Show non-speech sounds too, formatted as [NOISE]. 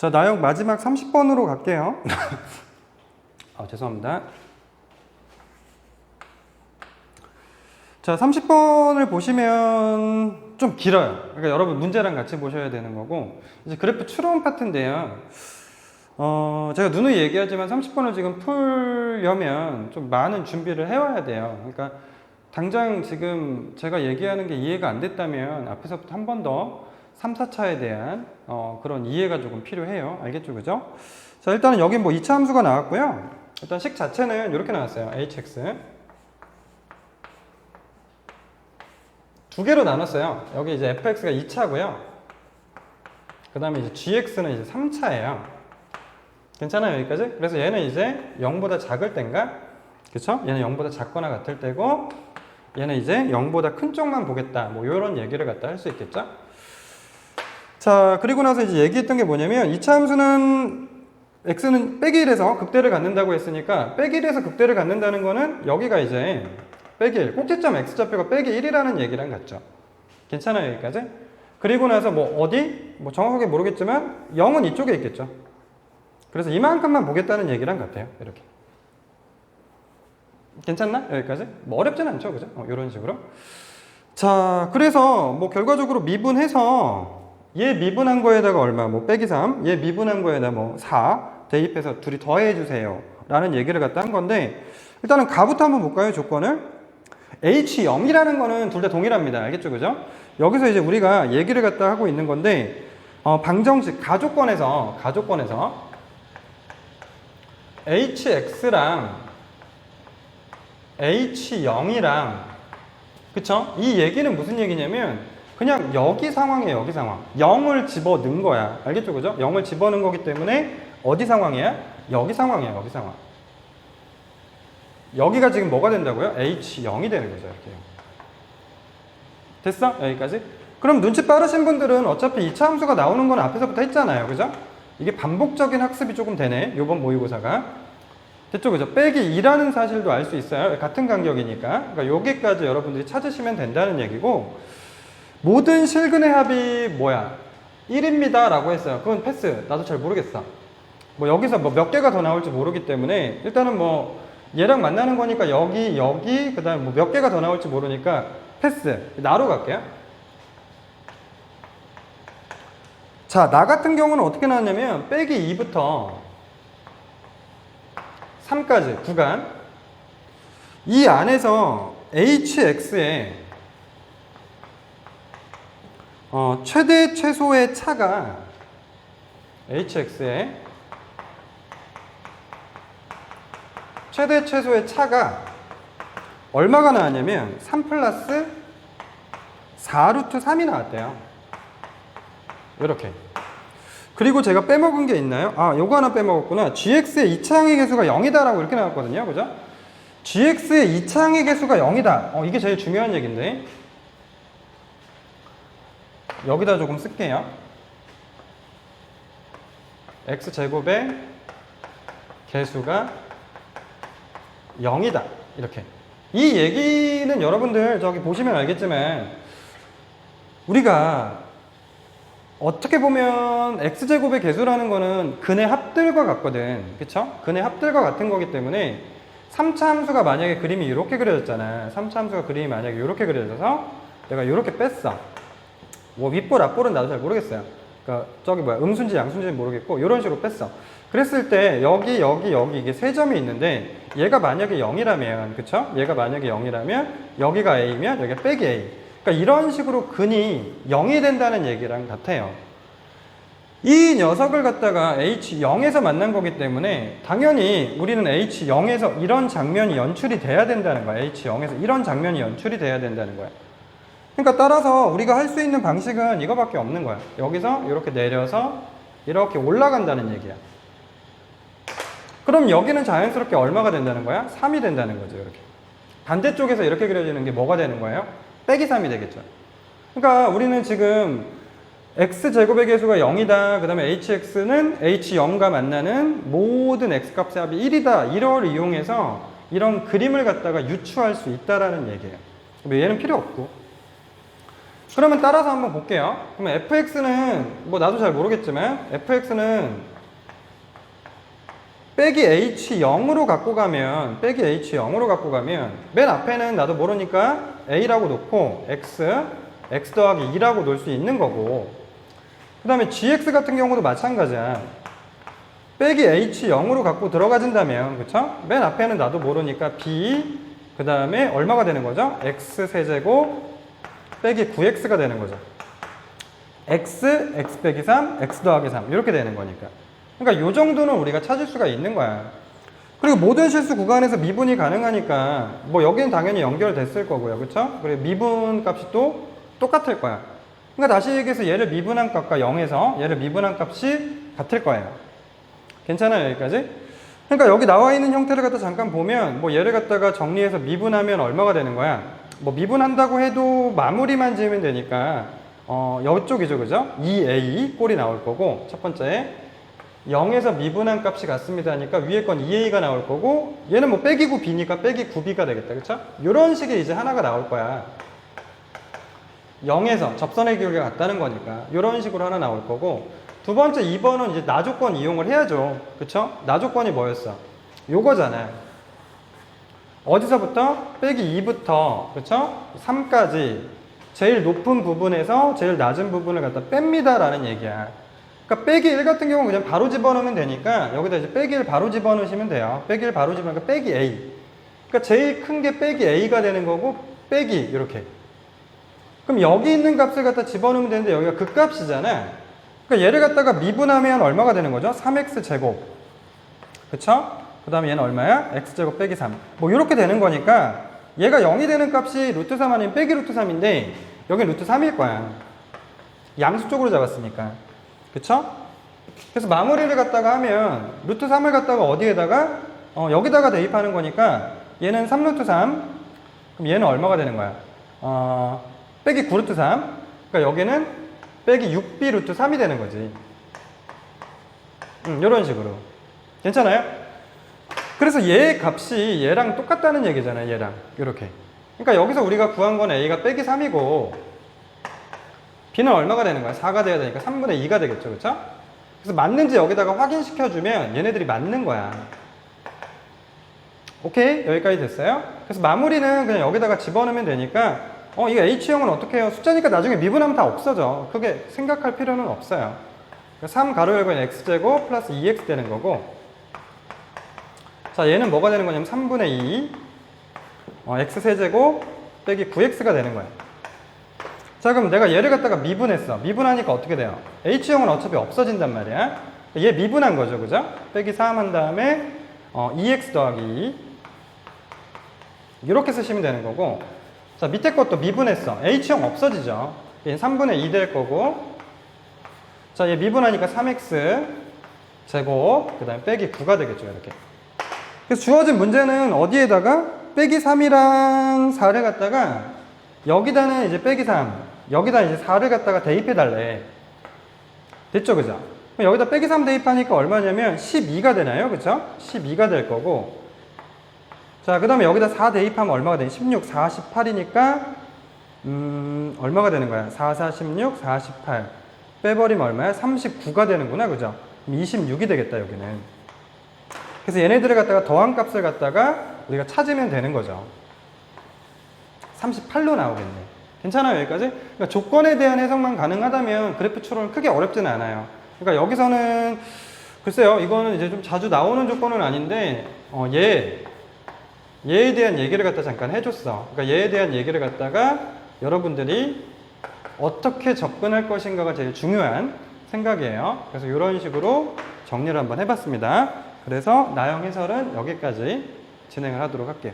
자, 나영 마지막 30번으로 갈게요. [LAUGHS] 아, 죄송합니다. 자, 30번을 보시면 좀 길어요. 그러니까 여러분 문제랑 같이 보셔야 되는 거고, 이제 그래프 추론 파트인데요. 어, 제가 누누이 얘기하지만 30번을 지금 풀려면 좀 많은 준비를 해와야 돼요. 그러니까 당장 지금 제가 얘기하는 게 이해가 안 됐다면 앞에서부터 한 번 더 3, 4차에 대한 어, 그런 이해가 조금 필요해요. 알겠죠? 그죠? 자, 일단은 여기 뭐 2차 함수가 나왔고요. 일단 식 자체는 이렇게 나왔어요. hx. 두 개로 나눴어요. 여기 이제 fx가 2차고요. 그 다음에 이제 gx는 이제 3차예요. 괜찮아요, 여기까지? 그래서 얘는 이제 0보다 작을 땐가? 그쵸? 얘는 0보다 작거나 같을 때고, 얘는 이제 0보다 큰 쪽만 보겠다. 뭐, 요런 얘기를 갖다 할 수 있겠죠? 자, 그리고 나서 이제 얘기했던 게 뭐냐면, 2차 함수는 x는 빼기 1에서 극대를 갖는다고 했으니까, 빼기 1에서 극대를 갖는다는 거는 여기가 이제 빼기 1, 꼭지점 x좌표가 빼기 1이라는 얘기랑 같죠. 괜찮아요, 여기까지? 그리고 나서 뭐 어디? 뭐 정확하게 모르겠지만, 0은 이쪽에 있겠죠. 그래서 이만큼만 보겠다는 얘기랑 같아요. 이렇게. 괜찮나? 여기까지? 뭐 어렵진 않죠. 그죠? 어, 이런 식으로. 자, 그래서 뭐 결과적으로 미분해서 얘 미분한 거에다가 얼마? 뭐 빼기 3, 얘 미분한 거에다 뭐 4 대입해서 둘이 더해 주세요. 라는 얘기를 갖다 한 건데 일단은 가부터 한번 볼까요? 조건을. H0이라는 거는 둘 다 동일합니다. 알겠죠? 그죠? 여기서 이제 우리가 얘기를 갖다 하고 있는 건데 어, 방정식 가조건에서 가조건에서 hx랑 h0이랑 그쵸? 이 얘기는 무슨 얘기냐면 그냥 여기 상황이에요 여기 상황 0을 집어 넣은 거야 알겠죠 그죠? 0을 집어 넣은 거기 때문에 어디 상황이야? 여기 상황이야 여기 상황 여기가 지금 뭐가 된다고요? h0이 되는 거죠 이렇게 됐어? 여기까지? 그럼 눈치 빠르신 분들은 어차피 2차 함수가 나오는 건 앞에서부터 했잖아요 그죠? 이게 반복적인 학습이 조금 되네. 요번 모의고사가. 됐죠? 그죠? 빼기 2라는 사실도 알 수 있어요. 같은 간격이니까. 그러니까 여기까지 여러분들이 찾으시면 된다는 얘기고, 모든 실근의 합이 뭐야? 1입니다. 라고 했어요. 그건 패스. 나도 잘 모르겠어. 뭐 여기서 뭐 몇 개가 더 나올지 모르기 때문에, 일단은 뭐 얘랑 만나는 거니까 여기, 여기, 그 다음에 뭐 몇 개가 더 나올지 모르니까 패스. 나로 갈게요. 자, 나 같은 경우는 어떻게 나왔냐면 빼기 2부터 3까지 구간 이 안에서 hx의 어, 최대 최소의 차가 hx의 최대 최소의 차가 얼마가 나왔냐면 3 플러스 4 루트 3이 나왔대요. 이렇게. 그리고 제가 빼먹은 게 있나요? 아, 요거 하나 빼먹었구나. gx의 2차항의 개수가 0이다라고 이렇게 나왔거든요. 그죠? gx의 2차항의 개수가 0이다. 어, 이게 제일 중요한 얘기인데. 여기다 조금 쓸게요. x제곱의 개수가 0이다. 이렇게. 이 얘기는 여러분들 저기 보시면 알겠지만 우리가 어떻게 보면 x제곱의 개수라는 거는 근의 합들과 같거든. 그쵸? 근의 합들과 같은 거기 때문에 3차 함수가 만약에 그림이 이렇게 그려졌잖아. 3차 함수가 그림이 만약에 이렇게 그려져서 내가 이렇게 뺐어. 뭐 윗볼 앞볼은 나도 잘 모르겠어요. 그러니까 저기 뭐야 음수인지 양수인지 모르겠고 이런 식으로 뺐어. 그랬을 때 여기 여기 여기 이게 세 점이 있는데 얘가 만약에 0이라면 그쵸? 얘가 만약에 0이라면 여기가 a면 여기가 빼기 a. 그러니까 이런 식으로 근이 0이 된다는 얘기랑 같아요. 이 녀석을 갖다가 H0에서 만난 거기 때문에 당연히 우리는 H0에서 이런 장면이 연출이 돼야 된다는 거야. H0에서 이런 장면이 연출이 돼야 된다는 거야. 그러니까 따라서 우리가 할 수 있는 방식은 이거밖에 없는 거야. 여기서 이렇게 내려서 이렇게 올라간다는 얘기야. 그럼 여기는 자연스럽게 얼마가 된다는 거야? 3이 된다는 거죠. 이렇게. 반대쪽에서 이렇게 그려지는 게 뭐가 되는 거예요? 빼기 3이 되겠죠. 그러니까 우리는 지금 x제곱의 개수가 0이다. 그 다음에 hx는 h0과 만나는 모든 x값의 합이 1이다. 이걸 이용해서 이런 그림을 갖다가 유추할 수 있다라는 얘기예요. 얘는 필요 없고. 그러면 따라서 한번 볼게요. 그러면 fx는 뭐 나도 잘 모르겠지만 fx는 빼기 h 0으로 갖고 가면 빼기 h 0으로 갖고 가면 맨 앞에는 나도 모르니까 a라고 놓고 x x 더하기 2라고 놓을 수 있는 거고 그 다음에 gx 같은 경우도 마찬가지야. 빼기 h 0으로 갖고 들어가진다면 그쵸? 맨 앞에는 나도 모르니까 b 그 다음에 얼마가 되는 거죠? x 세제곱 빼기 9x가 되는 거죠. x, x 빼기 3, x 더하기 3 이렇게 되는 거니까. 그러니까 요 정도는 우리가 찾을 수가 있는 거야. 그리고 모든 실수 구간에서 미분이 가능하니까 뭐 여기는 당연히 연결됐을 거고요. 그렇죠? 그리고 미분 값이 또 똑같을 거야. 그러니까 다시 얘기해서 얘를 미분한 값과 0에서 얘를 미분한 값이 같을 거예요. 괜찮아요, 여기까지? 그러니까 여기 나와 있는 형태를 갖다 잠깐 보면 뭐 얘를 갖다가 정리해서 미분하면 얼마가 되는 거야? 뭐 미분한다고 해도 마무리만 지으면 되니까 어, 이쪽이죠, 그죠? 2a 꼴이 나올 거고 첫 번째 0에서 미분한 값이 같습니다 하니까 위에 건 2a가 나올 거고 얘는 뭐 빼기 9b니까 빼기 9b가 되겠다, 그쵸? 이런 식의 이제 하나가 나올 거야. 0에서 접선의 기울기가 같다는 거니까 이런 식으로 하나 나올 거고 두 번째 2번은 이제 나조건 이용을 해야죠. 그쵸? 나조건이 뭐였어? 요거잖아. 어디서부터? 빼기 2부터 그쵸? 3까지 제일 높은 부분에서 제일 낮은 부분을 갖다 뺍니다 라는 얘기야. 그러니까 빼기 1 같은 경우는 그냥 바로 집어넣으면 되니까 여기다 이제 빼기 1 바로 집어넣으시면 돼요. 빼기 1 바로 집어넣으니까 빼기 A. 그러니까 제일 큰 게 빼기 A가 되는 거고 빼기 이렇게. 그럼 여기 있는 값을 갖다 집어넣으면 되는데 여기가 그 값이잖아. 그러니까 얘를 갖다가 미분하면 얼마가 되는 거죠? 3x 제곱. 그쵸? 그 다음에 얘는 얼마야? x제곱 빼기 3. 뭐 이렇게 되는 거니까 얘가 0이 되는 값이 루트 3 아니면 빼기 루트 3인데 여기 루트 3일 거야. 양수 쪽으로 잡았으니까. 그쵸? 그래서 마무리를 갖다가 하면 루트 3을 갖다가 어디에다가 어, 여기다가 대입하는 거니까 얘는 3루트 3 그럼 얘는 얼마가 되는 거야? 어, 빼기 9루트 3 그러니까 여기는 빼기 6b 루트 3이 되는 거지 음, 이런 식으로 괜찮아요? 그래서 얘 값이 얘랑 똑같다는 얘기잖아요 얘랑 이렇게 그러니까 여기서 우리가 구한 건 a가 빼기 3이고 b는 얼마가 되는 거야? 4가 돼야 되니까 3분의 2가 되겠죠 그렇죠? 그래서 맞는지 여기다가 확인시켜주면 얘네들이 맞는 거야 오케이 여기까지 됐어요? 그래서 마무리는 그냥 여기다가 집어넣으면 되니까 어 이거 H형은 어떻게 해요? 숫자니까 나중에 미분하면 다 없어져 크게 생각할 필요는 없어요 3 가로 열고 x제곱 플러스 2x 되는 거고 자 얘는 뭐가 되는 거냐면 3분의 2 어, x 세제곱 빼기 9x가 되는 거야. 자 그럼 내가 얘를 갖다가 미분했어. 미분하니까 어떻게 돼요? H형은 어차피 없어진단 말이야. 얘 미분한 거죠 그죠? 빼기 3 한 다음에 어, 2x 더하기 2 이렇게 쓰시면 되는 거고. 자 밑에 것도 미분했어. H형 없어지죠. 얘는 3분의 2 될 거고. 자 얘 미분하니까 3x 제곱 그 다음에 빼기 9가 되겠죠 이렇게 그래서 주어진 문제는 어디에다가 빼기 3이랑 4를 갖다가 여기다는 이제 빼기 3 여기다 이제 4를 갖다가 대입해 달래 됐죠 그죠 여기다 빼기 3 대입하니까 얼마냐면 12가 되나요 그죠 12가 될 거고 자, 그 다음에 여기다 4 대입하면 얼마가 되니? 16, 48이니까, 음, 얼마가 되는 거야? 4, 4, 16, 48. 빼버리면 얼마야? 39가 되는구나, 그죠? 그럼 26이 되겠다, 여기는. 그래서 얘네들을 갖다가 더한 값을 갖다가 우리가 찾으면 되는 거죠. 38로 나오겠네. 괜찮아요, 여기까지? 그러니까 조건에 대한 해석만 가능하다면 그래프 추론은 크게 어렵지는 않아요. 그러니까 여기서는, 글쎄요, 이거는 이제 좀 자주 나오는 조건은 아닌데, 어, 얘, 얘에 대한 얘기를 갖다 잠깐 해줬어. 그러니까 얘에 대한 얘기를 갖다가 여러분들이 어떻게 접근할 것인가가 제일 중요한 생각이에요. 그래서 이런 식으로 정리를 한번 해봤습니다. 그래서 나형 해설은 여기까지 진행을 하도록 할게요.